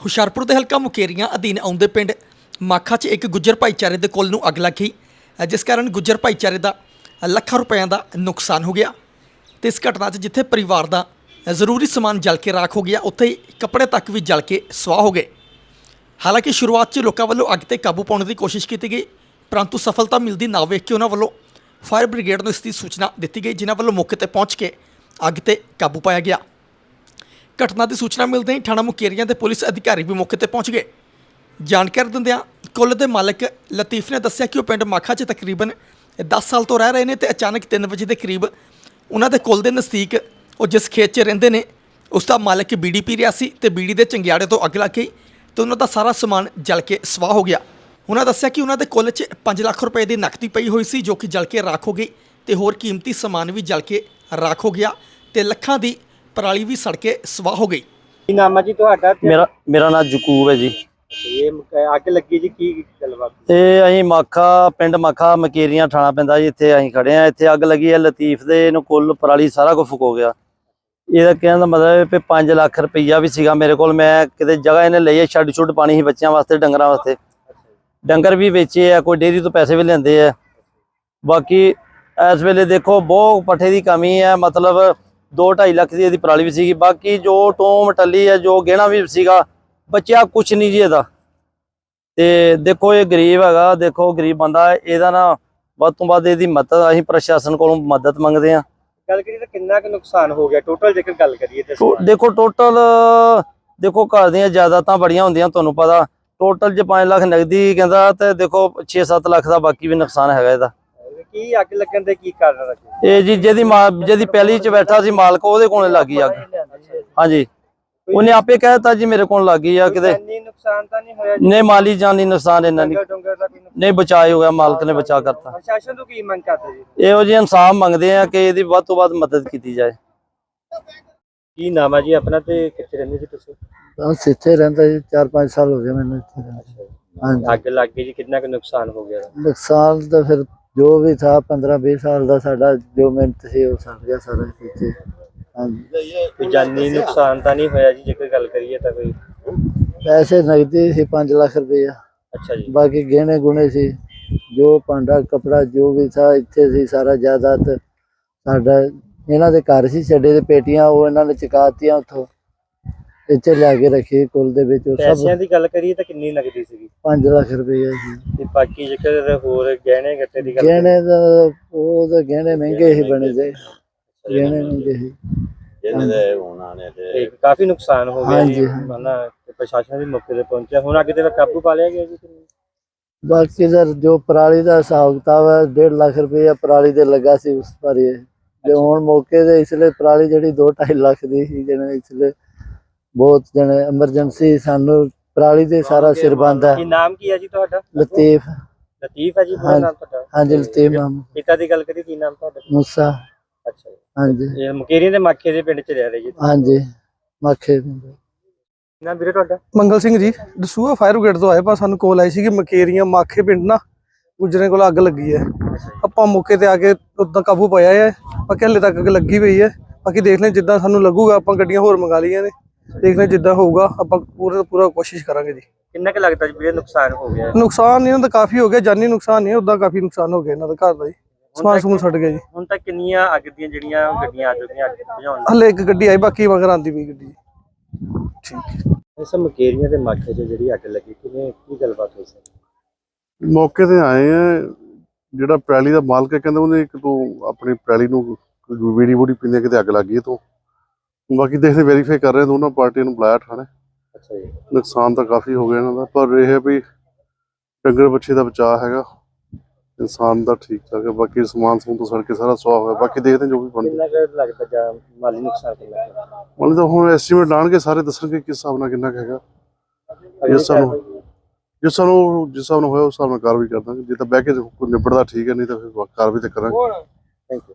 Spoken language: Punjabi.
ਹੁਸ਼ਿਆਰਪੁਰ ਦੇ ਹਲਕਾ ਮੁਕੇਰੀਆਂ ਅਧੀਨ ਆਉਂਦੇ ਪਿੰਡ ਮਾਖਾ 'ਚ ਇੱਕ ਗੁੱਜਰ ਭਾਈਚਾਰੇ ਦੇ ਕੋਲ ਨੂੰ ਅੱਗ ਲੱਗ ਗਈ, ਜਿਸ ਕਾਰਨ ਗੁੱਜਰ ਭਾਈਚਾਰੇ ਦਾ ਲੱਖਾਂ ਰੁਪਇਆਂ ਦਾ ਨੁਕਸਾਨ ਹੋ ਗਿਆ। ਤੇ ਇਸ ਘਟਨਾ 'ਚ ਜਿੱਥੇ ਪਰਿਵਾਰ ਦਾ ਜ਼ਰੂਰੀ ਸਮਾਨ ਜਲ ਕੇ ਰਾਖ ਹੋ ਗਿਆ, ਉੱਥੇ ਹੀ ਕੱਪੜੇ ਤੱਕ ਵੀ ਜਲ ਕੇ ਸਵਾਹ ਹੋ ਗਏ। ਹਾਲਾਂਕਿ ਸ਼ੁਰੂਆਤ 'ਚ ਲੋਕਾਂ ਵੱਲੋਂ ਅੱਗ ਤੇ ਕਾਬੂ ਪਾਉਣ ਦੀ ਕੋਸ਼ਿਸ਼ ਕੀਤੀ ਗਈ, ਪਰੰਤੂ ਸਫਲਤਾ ਮਿਲਦੀ ਨਾ ਵੇਖ ਕੇ ਉਹਨਾਂ ਵੱਲੋਂ ਫਾਇਰ ਬ੍ਰਿਗੇਡ ਨੂੰ ਇਸ ਦੀ ਸੂਚਨਾ ਦਿੱਤੀ ਗਈ, ਜਿਨ੍ਹਾਂ ਵੱਲੋਂ ਮੌਕੇ ਤੇ ਪਹੁੰਚ ਕੇ ਅੱਗ ਤੇ ਕਾਬੂ ਪਾਇਆ ਗਿਆ। ਘਟਨਾ ਦੀ ਸੂਚਨਾ ਮਿਲਦੇ ਹੀ ਥਾਣਾ ਮੁਕੇਰੀਆਂ ਦੇ ਪੁਲਿਸ ਅਧਿਕਾਰੀ ਵੀ ਮੌਕੇ ਤੇ ਪਹੁੰਚ ਗਏ। ਜਾਣਕਾਰੀ ਦਿੰਦਿਆਂ ਕੁੱਲ ਦੇ ਮਾਲਕ ਲਤੀਫ ਨੇ ਦੱਸਿਆ ਕਿ ਉਹ ਪਿੰਡ ਮਾਖਾ 'ਚ ਤਕਰੀਬਨ 10 ਸਾਲ ਤੋਂ ਰਹਿ ਰਹੇ ਨੇ ਤੇ ਅਚਾਨਕ 3 ਵਜੇ ਦੇ ਕਰੀਬ ਉਹਨਾਂ ਦੇ ਕੁੱਲ ਦੇ ਨਜ਼ਦੀਕ ਉਹ ਜਿਸ ਖੇਤ 'ਚ ਰਹਿੰਦੇ ਨੇ, ਉਸ ਦਾ ਮਾਲਕ ਬੀੜੀ ਪੀ ਰਿਹਾ ਸੀ ਤੇ ਬੀੜੀ ਦੇ ਚੰਗਿਆੜੇ ਤੋਂ ਅੱਗ ਲੱਗ ਗਈ ਤੇ ਉਹਨਾਂ ਦਾ ਸਾਰਾ ਸਮਾਨ ਜਲ ਕੇ ਸਵਾਹ ਹੋ ਗਿਆ। ਉਹਨਾਂ ਦੱਸਿਆ ਕਿ ਉਹਨਾਂ ਦੇ ਕੁੱਲ 'ਚ 5 ਲੱਖ ਰੁਪਏ ਦੀ ਨਕਦੀ ਪਈ ਹੋਈ ਸੀ ਜੋ ਕਿ ਜਲ ਕੇ ਰਾਖ ਹੋ ਗਈ ਤੇ ਹੋਰ ਕੀਮਤੀ ਸਮਾਨ ਵੀ ਜਲ ਕੇ ਰਾਖ ਹੋ ਗਿਆ ਤੇ ਲੱਖਾਂ ਦੀ ਪਰਾਲੀ ਵੀ ਸੜ ਕੇ ਸਵਾਹ ਹੋ ਗਈ। ਕੀ ਨਾਮ ਹੈ ਜੀ ਤੁਹਾਡਾ? ਤੇ ਮੇਰਾ ਮੇਰਾ ਨਾਮ ਜਕੂਬ ਹੈ ਜੀ। ਇਹ ਮ- ਅੱਗ ਲੱਗੀ ਜੀ ਕੀ ਗੱਲਬਾਤ ਤੇ ਅਸੀਂ ਮਾਖਾ ਪਿੰਡ ਮਾਖਾ ਮਕੇਰੀਆਂ ਥਾਣਾ ਪੈਂਦਾ ਜੀ ਇੱਥੇ ਅਸੀਂ ਖੜੇ ਆ ਇੱਥੇ ਅੱਗ ਲੱਗੀ ਹੈ ਲਤੀਫ ਦੇ ਇਹਨੂੰ ਕੁੱਲ ਪਰਾਲੀ ਸਾਰਾ ਕੁਝ ਫੁਕ ਹੋ ਗਿਆ। ਇਹਦਾ ਕਹਿਣ ਦਾ ਮਤਲਬ ਹੈ ਕਿ 5 ਲੱਖ ਰੁਪਈਆ ਵੀ ਸੀਗਾ ਮੇਰੇ ਕੋਲ। ਮੈਂ ਕਿਤੇ ਜਗ੍ਹਾ ਇਹਨੇ ਲਈ ਹੈ ਛੱਡ ਛੁੱਡ ਪਾਣੀ ਸੀ ਬੱਚਿਆਂ ਵਾਸਤੇ ਡੰਗਰਾਂ ਵਾਸਤੇ। ਡੰਗਰ ਵੀ ਵੇਚੇ ਆ ਕੋਈ ਡੇਰੀ ਤੋਂ ਪੈਸੇ ਵੀ ਲੈਂਦੇ ਆ। ਬਾਕੀ ਇਸ ਵੇਲੇ ਦੇਖੋ ਬਹੁਤ ਪੱਠੇ ਦੀ ਕਮੀ ਹੈ ਮਤਲਬ 2.5 ਲੱਖ ਦੀ ਇਹਦੀ ਪਰਾਲੀ ਵੀ ਸੀਗੀ। ਬਾਕੀ ਜੋ ਟੋਮ ਟੱਲੀ ਹੈ ਜੋ ਗਹਿਣਾ ਵੀ ਸੀਗਾ ਬਚਿਆ ਕੁਛ ਨਹੀਂ ਜੀ ਇਹਦਾ। ਤੇ ਦੇਖੋ ਇਹ ਗਰੀਬ ਹੈਗਾ ਦੇਖੋ ਗਰੀਬ ਬੰਦਾ ਇਹਦਾ ਨਾ ਵੱਧ ਤੋਂ ਵੱਧ ਇਹਦੀ ਮਦਦ ਅਸੀਂ ਪ੍ਰਸ਼ਾਸਨ ਕੋਲੋਂ ਮਦਦ ਮੰਗਦੇ ਆ ਗੱਲ ਕਰੀਏ ਤਾਂ ਕਿੰਨਾ ਕੁ ਨੁਕਸਾਨ ਹੋ ਗਿਆ? ਟੋਟਲ ਜੇਕਰ ਗੱਲ ਕਰੀਏ ਤੇ। ਦੇਖੋ ਟੋਟਲ ਦੇਖੋ ਘਰ ਦੀਆਂ ਜਾਇਦਾਦਾਂ ਬੜੀਆਂ ਹੁੰਦੀਆਂ ਤੁਹਾਨੂੰ ਪਤਾ। ਟੋਟਲ ਚ 5 ਲੱਖ ਨਗਦੀ ਕਹਿੰਦਾ ਤੇ ਦੇਖੋ 6-7 ਲੱਖ ਦਾ ਬਾਕੀ ਵੀ ਨੁਕਸਾਨ ਹੈਗਾ ਇਹਦਾ। ਕੀ ਅੱਗ ਲੱਗਣ ਦੇ ਕੀ ਕਾਰਨ ਰੱਖੇ? ਇਹ ਜੀ ਜਿਹਦੀ ਮਾਂ ਜਿਹਦੀ ਪਹਿਲੀ ਚ ਬੈਠਾ ਸੀ ਮਾਲਕ ਉਹਦੇ ਕੋਲੇ ਲੱਗੀ ਅੱਗ। ਹਾਂਜੀ। ਉਹਨੇ ਆਪੇ ਕਹਿਤਾ ਜੀ ਮੇਰੇ ਕੋਲ ਲੱਗੀ ਆ ਕਿਤੇ। ਇੰਨੀ ਨੁਕਸਾਨ ਤਾਂ ਨਹੀਂ ਹੋਇਆ ਜੀ? ਨੇ ਮਾਲੀ ਜਾਨੀ ਨੁਕਸਾਨ ਇਹਨਾਂ ਨੇ ਡੰਗਰ ਡੰਗਰ ਦਾ ਕੋਈ ਨੁਕਸਾਨ? ਨਹੀਂ ਬਚਾਏ ਹੋ ਗਿਆ ਮਾਲਕ ਨੇ ਬਚਾ ਕਰਤਾ। ਪ੍ਰਸ਼ਾਸਨ ਤੋਂ ਕੀ ਮੰਗ ਕਰਦੇ ਜੀ? ਇਹੋ ਜਿਹੇ ਇਨਸਾਫ ਮੰਗਦੇ ਆ ਕਿ ਇਹਦੀ ਵੱਧ ਤੋਂ ਵੱਧ ਮਦਦ ਕੀਤੀ ਜਾਏ। ਕੀ ਨਾਮ ਹੈ ਜੀ ਆਪਣਾ ਤੇ ਕਿੱਥੇ ਰਹਿੰਦੇ ਜੀ ਤੁਸੀਂ? ਬਸ ਇੱਥੇ ਰਹਿੰਦਾ ਜੀ 4-5 ਸਾਲ ਹੋ ਗਏ ਮੈਨੂੰ ਇੱਥੇ ਰਹਿੰਦੇ। ਹਾਂਜੀ ਅੱਗ ਲੱਗ ਗਈ ਜੀ ਕਿੰਨਾ ਕੁ ਨੁਕਸਾਨ ਹੋ ਗਿਆ? ਨੁਕਸਾਨ ਤਾਂ ਫਿਰ ਜੋ ਵੀ ਥਾ 15-20 ਸਾਲ ਦਾ ਸਾਡਾ ਜੋ ਮਿਹਨਤ ਸੀ ਉਹ ਸੜ ਗਿਆ ਸਾਰਾ ਇੱਥੇ ਹਾਂਜੀ। ਜਾਨੀ ਨੁਕਸਾਨ ਤਾਂ ਨਹੀਂ ਹੋਇਆ ਜੀ ਜੇਕਰ ਗੱਲ ਕਰੀਏ ਤਾਂ ਕੋਈ? ਪੈਸੇ ਨਗਦੀ ਸੀ 5 ਲੱਖ ਰੁਪਇਆ। ਅੱਛਾ ਜੀ। ਬਾਕੀ ਗਹਿਣੇ ਗੁਣੇ ਸੀ ਜੋ ਭਾਂਡਾ ਕਪੜਾ ਜੋ ਵੀ ਥਾ ਇੱਥੇ ਸੀ ਸਾਰਾ ਜਾਇਦਾਦ। ਸਾਡਾ ਇਹਨਾਂ ਦੇ ਘਰ ਸੀ ਛੱਡੇ ਦੇ ਪੇਟੀਆਂ ਉਹ ਇਹਨਾਂ ਨੇ ਚਕਾਤੀਆਂ ਉੱਥੋਂ। ਇੱਥੇ ਲਿਆ ਕੇ ਰੱਖੀ ਕੁੱਲ ਦੇ ਵਿੱਚ ਉਹ ਪੈਸਿਆਂ ਸਭ ਦੀ ਗੱਲ ਕਰੀਏ ਤਾਂ ਕਿੰਨੀ ਨਗਦੀ ਸੀਗੀ? 5 ਲੱਖ ਰੁਪਇਆ ਸੀ ਤੇ ਬਾਕੀ ਜੇਕਰ ਹੋਰ ਗਹਿਣੇ ਗੱਟੇ ਦੀ ਗੱਲ ਕਰੀਏ। ਗਹਿਣੇ ਦਾ ਉਹ ਤਾਂ ਗਹਿਣੇ ਮਹਿੰਗੇ ਹੀ ਬਣੇ ਜੇ। ਗਹਿਣੇ ਮਹਿੰਗੇ ਸੀ ਤੇ ਕਾਫੀ ਨੁਕਸਾਨ ਹੋ ਗਿਆ ਜੀ। ਹਨਾ ਤੇ ਪ੍ਰਸ਼ਾਸਨ ਵੀ ਮੌਕੇ ਤੇ ਪਹੁੰਚਿਆ। ਹੁਣ ਅੱਗੇ ਤੇ ਕਾਬੂ ਪਾ ਲਿਆ ਗਿਆ ਜੀ? ਬਾਕੀ ਦਾ ਜੋ ਪਰਾਲੀ ਦਾ ਹਿਸਾਬ ਕਿਤਾਬ ਹੈ 1.5 ਲੱਖ ਰੁਪਏ ਪਰਾਲੀ ਦੇ ਲੱਗਾ ਸੀ ਉਸ ਪਰ ਇਹ ਜੇ ਹੁਣ ਮੌਕੇ ਦੇ ਇਸ ਲਈ ਪਰਾਲੀ ਜਿਹੜੀ 2.5 ਲੱਖ ਦੀ ਸੀ ਜਿਹਨੇ ਇਸ ਲਈ ਬਹੁਤ ਜਣੇ ਐਮਰਜੈਂਸੀ ਸਾਨੂੰ ਪਰਾਲੀ ਦੇ ਸਾਰਾ ਸਿਰ ਬੰਦਾ। ਕੀ ਨਾਮ ਕੀ ਹੈ ਜੀ ਤੁਹਾਡਾ? ਲਤੀਫ। ਲਤੀਫ ਹੈ ਜੀ ਪੂਰਾ। ਨਾਮ ਤੁਹਾਡਾ? ਹਾਂਜੀ ਲਤੀਫ ਨਾਮ। ਪਿਤਾ ਦੀ ਗੱਲ ਕਰੀ ਕੀ ਨਾਮ ਤੁਹਾਡਾ? ਮੂਸਾ। ਅੱਛਾ ਜੀ। ਹਾਂਜੀ। ਇਹ ਮੁਕੇਰੀਆਂ ਦੇ ਮਾਖੇ ਦੇ ਪਿੰਡ ਚ ਰਹਿ ਰਹੇ ਜੀ? ਹਾਂਜੀ ਮੱਖੇ ਕੀ ਨਾਮ ਵੀਰੇ ਤੁਹਾਡਾ? ਮੰਗਲ ਸਿੰਘ ਜੀ ਦਸੂਹਾ ਫਾਇਰ ਬ੍ਰਿਗੇਡ ਤੋਂ ਆਏ ਪਰ ਸਾਨੂੰ ਕੋਲ ਆਈ ਸੀ ਕਿ ਮਕੇਰੀਆਂ ਮਾਖੇ ਪਿੰਡ ਨਾ ਗੁਜਰੇ ਕੋਲ ਅੱਗ ਲੱਗੀ ਹੈ। ਆਪਾਂ ਮੌਕੇ ਤੇ ਆ ਕੇ ਉਦਾਂ ਕਾਬੂ ਪਾਇਆ ਹੈ ਬਾਕੀ ਹਲੇ ਤੱਕ ਅੱਗ ਲੱਗੀ ਪਈ ਹੈ। ਬਾਕੀ ਦੇਖ ਲੈ ਜਿੱਦਾਂ ਸਾਨੂੰ ਲੱਗੂਗਾ ਆਪਾਂ ਗੱਡੀਆਂ ਹੋਰ ਮੰਗਾ ਲਈਆਂ ਨੇ। ਦੇਖ ਲੈ ਜਿੱਦਾਂ ਹੋਊਗਾ ਆਪਾਂ ਪੂਰੇ ਪੂਰਾ ਕੋਸ਼ਿਸ਼ ਕਰਾਂਗੇ ਜੀ। ਕਿੰਨਾ ਕੁ ਲੱਗਦਾ ਜੀ ਵੀਰੇ ਨੁਕਸਾਨ ਹੋ ਗਿਆ? ਨੁਕਸਾਨ ਇਹਨਾਂ ਦਾ ਕਾਫੀ ਹੋ ਗਿਆ ਜਾਨੀ ਨੁਕਸਾਨ ਨਹੀਂ ਉਦਾਂ ਕਾਫੀ ਨੁਕਸਾਨ ਹੋ ਗਿਆ ਇਹਨਾਂ ਦਾ ਘਰ ਦਾ ਜੀ। ਸਮਾਨ ਸਮੂਨ ਛੱਡ ਗਿਆ ਜੀ। ਹੁਣ ਤੱਕ ਕਿੰਨੀਆਂ ਅੱਗ ਦੀਆਂ ਜਿਹੜੀਆਂ ਗੱਡੀਆਂ ਆ ਚੁੱਕੀਆਂ ਅੱਗ ਬੁਝਾਉਣ ਹਲੇ ਇੱਕ ਗੱਡੀ ਆਈ ਬਾਕੀ ਮਗਰ ਆਂਦੀ ਪਈ ਗੱਡੀ ਠੀਕ ਹੈ। ਇਸ ਮੁਕੇਰੀਆਂ ਦੇ ਮਾਖੇ 'ਚ ਜਿਹੜੀ ਅੱਗ ਲੱਗੀ ਕਿਵੇਂ ਕੀ ਗੱਲਬਾਤ ਹੋਈ ਸੀ ਮੌਕੇ ਤੇ ਆਏ ਆ ਜਿਹੜਾ ਪੈਲੀ ਦਾ ਮਾਲਕ ਹੈ ਕਹਿੰਦਾ ਉਹਨੇ ਇੱਕ ਤੋਂ ਆਪਣੀ ਪੈਲੀ ਨੂੰ ਵੀੜੀ ਬੂੜੀ ਪੀਂਦੇ ਕਿਤੇ ਅੱਗ ਲੱਗ ਗਈ ਤੋਂ। ਬਾਕੀ ਦੇਖਦੇ ਵੈਰੀਫਾਈ ਕਰ ਰਹੇ ਦੋਨਾਂ ਪਾਰਟੀਆਂ ਨੂੰ ਬੁਲਾਇਆ ਠਾਣੇ। ਅੱਛਾ ਜੀ। ਨੁਕਸਾਨ ਤਾਂ ਕਾਫੀ ਹੋ ਗਿਆ ਇਹਨਾਂ ਦਾ ਪਰ ਇਹ ਹੈ ਵੀ ਡੰਗਰ ਬੱਚੇ ਦਾ ਬਚਾਅ ਹੈਗਾ। ਇਨਸਾਨ ਦਾ ਠੀਕ ਠਾਕ ਹੈ ਬਾਕੀ ਸਮਾਨ ਸਮੂਨ ਤੋਂ ਸੜ ਕੇ ਸਾਰਾ ਸੁਆਹ ਹੋਇਆ ਬਾਕੀ ਦੇਖਦੇ ਜੋ ਵੀ ਬਣਦਾ। ਕਿੰਨਾ ਕੁ ਲੱਗਦਾ ਜਾਂ ਮਾਲੀ ਨੁਕਸਾਨ ਕਿੰਨਾ ਕੁ? ਮਤਲਬ ਤਾਂ ਹੁਣ ਐਸਟੀਮੇਟ ਲਾਣਗੇ ਸਾਰੇ ਦੱਸਣਗੇ ਕਿਸ ਹਿਸਾਬ ਨਾਲ ਕਿੰਨਾ ਕੁ ਹੈਗਾ। ਅਗਲੀ ਸਾਨੂੰ- ਕਾਰਵਾਈ- ਜਿਸ ਸਾਨੂੰ ਜਿਸ ਹਿਸਾਬ ਨਾਲ ਹੋਇਆ ਉਸ ਹਿਸਾਬ ਨਾਲ ਕਾਰਵਾਈ ਕਰ ਦਾਂਗੇ। ਜੇ ਤਾਂ ਬਹਿ ਕੇ ਕੋਈ ਨਿਬੜਦਾ ਠੀਕ ਹੈ ਨਹੀਂ ਤਾਂ ਫਿਰ ਕਾਰਵਾਈ ਤੇ ਕਰਾਂਗੇ। Thank you.